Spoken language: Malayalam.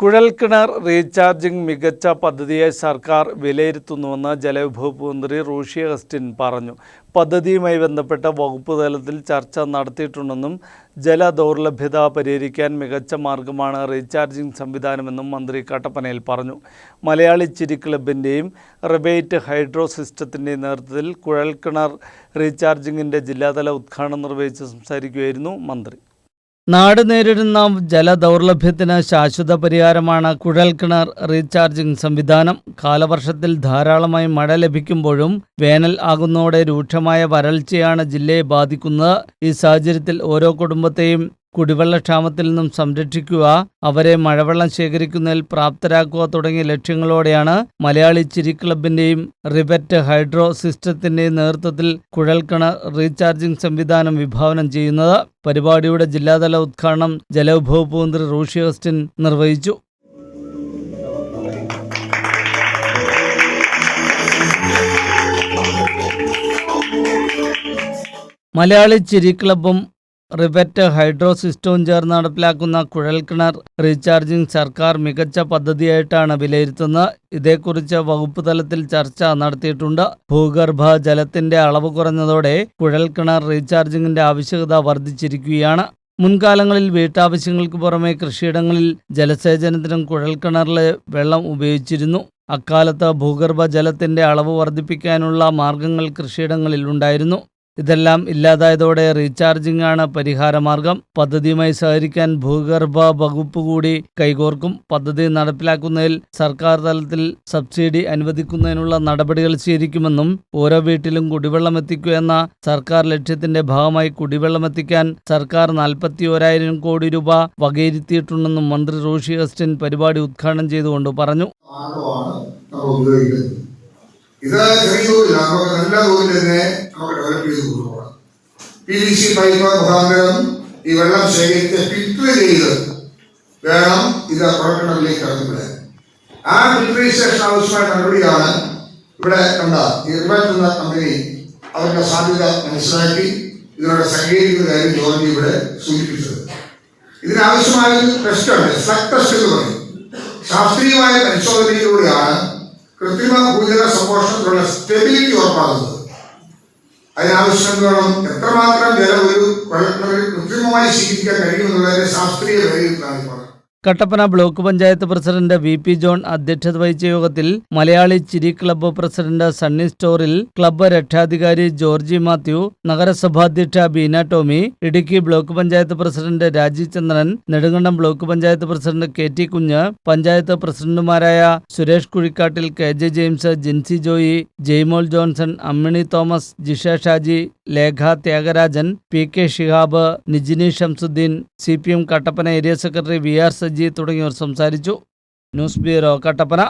കുഴൽക്കിണർ റീചാർജിംഗ് മികച്ച പദ്ധതിയായി സർക്കാർ വിലയിരുത്തുന്നുവെന്ന് ജലവിഭവ മന്ത്രി റോഷി അഗസ്റ്റിൻ പറഞ്ഞു. പദ്ധതിയുമായി ബന്ധപ്പെട്ട വകുപ്പ് തലത്തിൽ ചർച്ച നടത്തിയിട്ടുണ്ടെന്നും ജലദൗർലഭ്യത പരിഹരിക്കാൻ മികച്ച മാർഗമാണ് റീചാർജിംഗ് സംവിധാനമെന്നും മന്ത്രി കട്ടപ്പനയിൽ പറഞ്ഞു. മലയാളി ചിരി ക്ലബിന്റെയും റിബേറ്റ് ഹൈഡ്രോ സിസ്റ്റത്തിന്റെയും നേതൃത്വത്തിൽ കുഴൽക്കിണർ റീചാർജിങ്ങിന്റെ ജില്ലാതല ഉദ്ഘാടനം നിർവഹിച്ച് സംസാരിക്കുകയായിരുന്നു മന്ത്രി. നാട് നേരിടുന്ന ജലദൗർലഭ്യത്തിന് ശാശ്വത പരിഹാരമാണ് കുഴൽക്കിണർ റീചാർജിംഗ് സംവിധാനം. കാലവർഷത്തിൽ ധാരാളമായി മഴ ലഭിക്കുമ്പോഴും വേനൽ ആകുന്നതോടെ രൂക്ഷമായ വരൾച്ചയാണ് ജില്ലയെ ബാധിക്കുന്നത്. ഈ സാഹചര്യത്തിൽ ഓരോ കുടുംബത്തെയും കുടിവെള്ളക്ഷാമത്തിൽ നിന്നും സംരക്ഷിക്കുക അവരെ മഴവെള്ളം ശേഖരിക്കുന്നതിൽ പ്രാപ്തരാക്കുക തുടങ്ങിയ ലക്ഷ്യങ്ങളോടെയാണ് മലയാളി ചിരി ക്ലബിന്റെയും റിബറ്റ് ഹൈഡ്രോ സിസ്റ്റത്തിന്റെയും നേതൃത്വത്തിൽ കുഴൽക്കിണർ റീചാർജിംഗ് സംവിധാനം വിഭാവനം ചെയ്യുന്നത്. പരിപാടിയുടെ ജില്ലാതല ഉദ്ഘാടനം ജലവിഭവ മന്ത്രി റോഷി ഓസ്റ്റിൻ നിർവഹിച്ചു. മലയാളി ചിരി ക്ലബും റിവറ്റ് ഹൈഡ്രോ സിസ്റ്റവും ചേർന്ന് നടപ്പിലാക്കുന്ന കുഴൽക്കിണർ റീചാർജിംഗ് സർക്കാർ മികച്ച പദ്ധതിയായിട്ടാണ് വിലയിരുത്തുന്നത്. ഇതേക്കുറിച്ച് വകുപ്പ് തലത്തിൽ ചർച്ച നടത്തിയിട്ടുണ്ട്. ഭൂഗർഭ ജലത്തിന്റെ അളവ് കുറഞ്ഞതോടെ കുഴൽക്കിണർ റീചാർജിംഗിന്റെ ആവശ്യകത വർദ്ധിച്ചിരിക്കുകയാണ്. മുൻകാലങ്ങളിൽ വീട്ടാവശ്യങ്ങൾക്ക് പുറമെ കൃഷിയിടങ്ങളിൽ ജലസേചനത്തിനും കുഴൽക്കിണറിലെ വെള്ളം ഉപയോഗിച്ചിരുന്നു. അക്കാലത്ത് ഭൂഗർഭ ജലത്തിന്റെ അളവ് വർദ്ധിപ്പിക്കാനുള്ള മാർഗങ്ങൾ കൃഷിയിടങ്ങളിൽ ഉണ്ടായിരുന്നു. ഇതെല്ലാം ഇല്ലാതായതോടെ റീചാർജിംഗ് ആണ് പരിഹാരമാർഗം. പദ്ധതിയുമായി സഹകരിക്കാൻ ഭൂഗർഭ വകുപ്പ് കൂടി കൈകോർക്കും. പദ്ധതി നടപ്പിലാക്കുന്നതിൽ സർക്കാർ തലത്തിൽ സബ്സിഡി അനുവദിക്കുന്നതിനുള്ള നടപടികൾ സ്വീകരിക്കുമെന്നും ഓരോ വീട്ടിലും കുടിവെള്ളം എത്തിക്കുക എന്ന സർക്കാർ ലക്ഷ്യത്തിന്റെ ഭാഗമായി കുടിവെള്ളം എത്തിക്കാൻ സർക്കാർ നാൽപ്പത്തി ഒരായിരം കോടി രൂപ വകയിരുത്തിയിട്ടുണ്ടെന്നും മന്ത്രി റോഷി അസ്റ്റിൻ പരിപാടി ഉദ്ഘാടനം ചെയ്തുകൊണ്ട് പറഞ്ഞു. ഇത് ചെറിയ നമുക്ക് നല്ല തോതിൽ തന്നെ നമുക്ക് ഡെവലപ്പ് ചെയ്ത് കൊണ്ടുപോകണം പി വി സി പൈപ്പ് മുഖാന്തരം ഈ വെള്ളം ശേഖരിച്ച് ഫിൽറ്റർ ചെയ്ത് വേണം ഇത് പ്രവർത്തനത്തിലേക്ക് ഇറങ്ങിവിടാൻ ആ ഫിൽട്രേഷൻ ആവശ്യമായ നടപടിയാണ് ഇവിടെ കണ്ട റിബറ്റ് എന്ന കമ്പനി അവരുടെ സാധ്യത മനസ്സിലാക്കി ഇതിനോട് സഹകരിക്കുന്ന കാര്യം ജോലി ഇവിടെ സൂചിപ്പിച്ചത്. ഇതിനാവശ്യമായ ഒരു ടെസ്റ്റ് ഉണ്ട് സ്ലഗ് ടെസ്റ്റ് എന്ന് പറയും. ശാസ്ത്രീയമായ പരിശോധനയിലൂടെയാണ് കൃത്രിമ ഭൂജല സംപോഷണത്തിലുള്ള സ്റ്റെബിലിറ്റി ഉറപ്പാകുന്നത് അതിനാവശ്യം വേണം എത്രമാത്രം ജലം ഒരു കൃത്രിമമായി സ്വീകരിക്കാൻ കഴിയുമെന്നുള്ളതിന്റെ ശാസ്ത്രീയ വിലയിരുത്തലാണ് ഇപ്പോൾ Kattappana block panchayat president V P John അധ്യക്ഷത വഹിച്ച യോഗത്തിൽ മലയാളി ചിരി ക്ലബ്ബ് പ്രസിഡന്റ് സണ്ണി സ്റ്റോറിൽ ക്ലബ്ബ് രക്ഷാധികാരി Georgy Mathew നഗരസഭാധ്യക്ഷ Beena Tomy Idukki block panchayat president Rajeev Chandran Nedumkandam block panchayat president K T Kunju panchayat പ്രസിഡന്റുമാരായ Suresh Kuzhikkattil K J James Jincy Joy Jaimol Johnson Ammini Thomas Jisha Shaji Lekha Thyagarajan P K Shihab Nijini Shamsuddin C P M Kattappana area secretary V R Saji തുടങ്ങിയവർ സംസാരിച്ചു. News bureau Kattappana.